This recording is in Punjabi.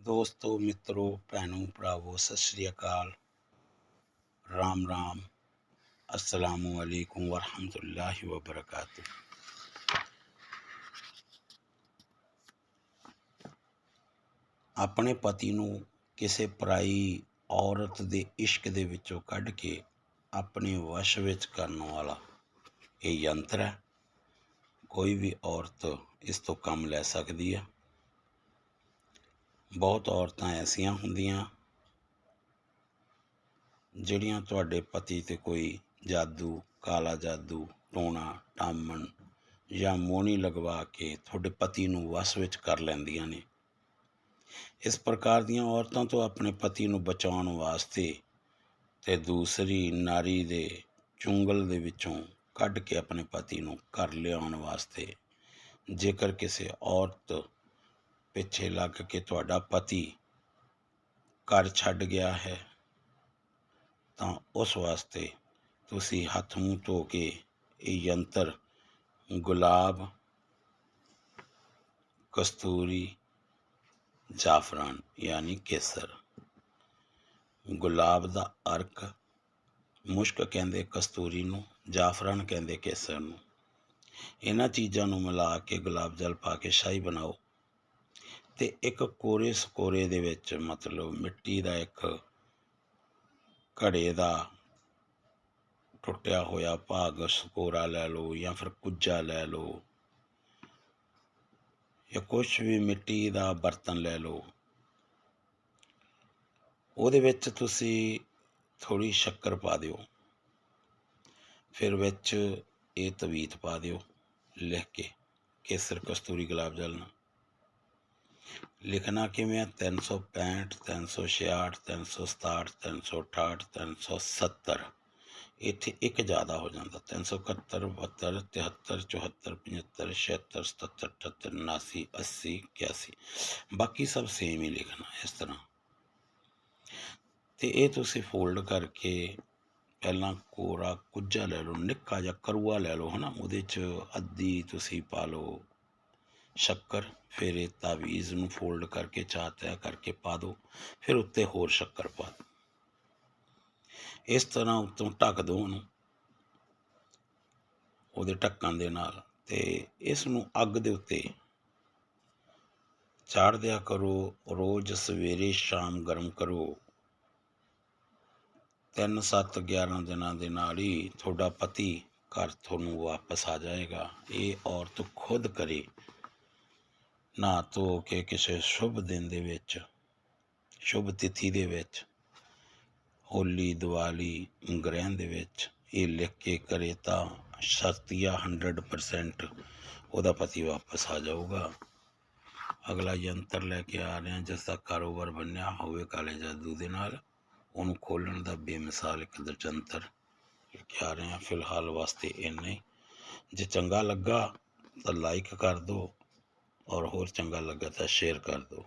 ਦੋਸਤੋ, ਮਿੱਤਰੋ, ਭੈਣੋ, ਭਰਾਵੋ, ਸਤਿ ਸ਼੍ਰੀ ਅਕਾਲ। ਰਾਮ ਰਾਮ। ਅਸਲਾਮੁ ਅਲੈਕੁਮ ਵਰਹਮਤੁਲਾਹਿ ਵਬਰਕਾਤੁ ਆਪਣੇ ਪਤੀ ਨੂੰ ਕਿਸੇ ਪਰਾਈ ਔਰਤ ਦੇ ਇਸ਼ਕ ਦੇ ਵਿੱਚੋਂ ਕੱਢ ਕੇ ਆਪਣੇ ਵਸ਼ ਵਿੱਚ ਕਰਨ ਵਾਲਾ ਇਹ ਯੰਤਰ ਹੈ। ਕੋਈ ਵੀ ਔਰਤ ਇਸ ਤੋਂ ਕੰਮ ਲੈ ਸਕਦੀ ਹੈ। ਬਹੁਤ ਔਰਤਾਂ ਐਸੀਆਂ ਹੁੰਦੀਆਂ ਜਿਹੜੀਆਂ ਤੁਹਾਡੇ ਪਤੀ ਤੇ ਕੋਈ ਜਾਦੂ, ਕਾਲਾ ਜਾਦੂ, ਟੋਣਾ, ਟਾਮਣ ਜਾਂ ਮੋਹਣੀ ਲਗਵਾ ਕੇ ਤੁਹਾਡੇ ਪਤੀ ਨੂੰ ਵਸ ਵਿੱਚ ਕਰ ਲੈਂਦੀਆਂ ਨੇ। ਇਸ ਪ੍ਰਕਾਰ ਦੀਆਂ ਔਰਤਾਂ ਤੋਂ ਆਪਣੇ ਪਤੀ ਨੂੰ ਬਚਾਉਣ ਵਾਸਤੇ ਤੇ ਦੂਸਰੀ ਨਾਰੀ ਦੇ ਚੁੰਗਲ ਦੇ ਵਿੱਚੋਂ ਕੱਢ ਕੇ ਆਪਣੇ ਪਤੀ ਨੂੰ ਘਰ ਲਿਆਉਣ ਵਾਸਤੇ ਜੇਕਰ ਕਿਸੇ ਔਰਤ ਪਿੱਛੇ ਲੱਗ ਕੇ ਤੁਹਾਡਾ ਪਤੀ ਘਰ ਛੱਡ ਗਿਆ ਹੈ। ਤਾਂ ਉਸ ਵਾਸਤੇ ਤੁਸੀਂ ਹੱਥ ਮੂੰਹ ਧੋ ਕੇ ਇਹ ਯੰਤਰ ਗੁਲਾਬ, ਕਸਤੂਰੀ, ਜਾਫਰਾਨ ਯਾਨੀ ਕੇਸਰ ਗੁਲਾਬ ਦਾ ਅਰਕ ਮੁਸ਼ਕ ਕਹਿੰਦੇ ਕਸਤੂਰੀ ਨੂੰ, ਜਾਫਰਾਨ ਕਹਿੰਦੇ ਕੇਸਰ ਨੂੰ। ਇਹਨਾਂ ਚੀਜ਼ਾਂ ਨੂੰ ਮਿਲਾ ਕੇ ਗੁਲਾਬ ਜਲ ਪਾ ਕੇ ਸ਼ਾਹੀ ਬਣਾਓ। ਤੇ ਇੱਕ ਕੋਰੇ ਸਕੋਰੇ ਦੇ ਵਿੱਚ ਮਤਲਬ ਮਿੱਟੀ ਦਾ ਇੱਕ ਘੜੇ ਦਾ ਟੁੱਟਿਆ ਹੋਇਆ ਭਾਗ ਸਕੋਰਾ ਲੈ ਲਓ ਜਾਂ ਫਿਰ ਕੁੱਜਾ ਲੈ ਲਓ ਜਾਂ ਕੁਛ ਵੀ ਮਿੱਟੀ ਦਾ ਬਰਤਨ ਲੈ ਲਓ। ਉਹਦੇ ਵਿੱਚ ਤੁਸੀਂ ਥੋੜੀ ਸ਼ੱਕਰ ਪਾ ਦਿਓ। ਫਿਰ ਵਿੱਚ ਇਹ ਤਵੀਤ ਪਾ ਦਿਓ ਲਿਖ ਕੇ ਕੇਸਰ ਕਸਤੂਰੀ ਗੁਲਾਬ ਜਲ ਨਾਲ। ਲਿਖਣਾ ਕਿਵੇਂ 365 366 367 368 370 ਇੱਥੇ ਇੱਕ ਜ਼ਿਆਦਾ ਹੋ ਜਾਂਦਾ। 371 72 73 74 75 76 77 78 79 80 81 ਬਾਕੀ ਸਭ ਸੇਮ ਹੀ ਲਿਖਣਾ ਇਸ ਤਰ੍ਹਾਂ। ਤੇ ਇਹ ਤੁਸੀਂ ਫੋਲਡ ਕਰਕੇ ਪਹਿਲਾਂ ਕੋਰਾ ਕੁੱਜਾ ਲੈ ਲਓ, ਨਿੱਕਾ ਜਿਹਾ ਕਰੂਆ ਲੈ ਲਓ, ਹਨਾ? ਉਹਦੇ 'ਚ ਅੱਧੀ ਤੁਸੀਂ ਪਾ ਲਓ। ਸ਼ੱਕਰ, ਫਿਰ ਇਹ ਤਾਵੀਜ਼ ਨੂੰ ਫੋਲਡ ਕਰਕੇ ਚਾਹ ਤੈਅ ਕਰਕੇ ਪਾ ਦਿਓ ਫਿਰ ਉੱਤੇ ਹੋਰ ਸ਼ੱਕਰ ਪਾ ਦਿਓ ਇਸ ਤਰ੍ਹਾਂ ਉੱਤੋਂ ਢੱਕ ਦਿਓ ਉਹਨੂੰ, ਉਹਦੇ ਢੱਕਣ ਦੇ ਨਾਲ ਤੇ ਇਸ ਨੂੰ ਅੱਗ ਦੇ ਉੱਤੇ ਚਾੜ ਦਿਆ ਕਰੋ। ਰੋਜ਼ ਸਵੇਰੇ ਸ਼ਾਮ ਗਰਮ ਕਰੋ। 3 7 11 ਦਿਨਾਂ ਦੇ ਨਾਲ ਹੀ ਤੁਹਾਡਾ ਪਤੀ ਘਰ ਤੁਹਾਨੂੰ ਵਾਪਸ ਆ ਜਾਏਗਾ। ਇਹ ਔਰਤ ਖੁਦ ਕਰੇ। ਨਹਾ ਧੋ ਕੇ ਕਿਸੇ ਸ਼ੁਭ ਦਿਨ ਦੇ ਵਿੱਚ, ਸ਼ੁਭ ਤਿਥੀ ਦੇ ਵਿੱਚ, ਹੋਲੀ, ਦੀਵਾਲੀ ਗ੍ਰਹਿਣ ਦੇ ਵਿੱਚ ਇਹ ਲਿਖ ਕੇ ਕਰੇ ਤਾਂ ਸ਼ਕਤੀਆ 100% ਉਹਦਾ ਪਤੀ ਵਾਪਸ ਆ ਜਾਊਗਾ। ਅਗਲਾ ਯੰਤਰ ਲੈ ਕੇ ਆ ਰਹੇ ਹਾਂ ਜਿਸ ਦਾ ਕਾਰੋਬਾਰ ਬੰਨਿਆ ਹੋਵੇ ਕਾਲੇ ਜਾਦੂ ਦੇ ਨਾਲ, ਉਹਨੂੰ ਖੋਲਣ ਦਾ ਬੇਮਿਸਾਲ ਇੱਕ ਦਰਜੰਤਰ ਲੈ ਕੇ ਆ ਰਹੇ। ਹਾਂ ਫਿਲਹਾਲ ਵਾਸਤੇ ਇੰਨੇ ਜੇ ਚੰਗਾ ਲੱਗਾ ਤਾਂ ਲਾਈਕ ਕਰ ਦਿਓ। ਔਰ ਹੋਰ ਚੰਗਾ ਲੱਗਾ ਤਾਂ ਸ਼ੇਅਰ ਕਰ ਦਿਓ।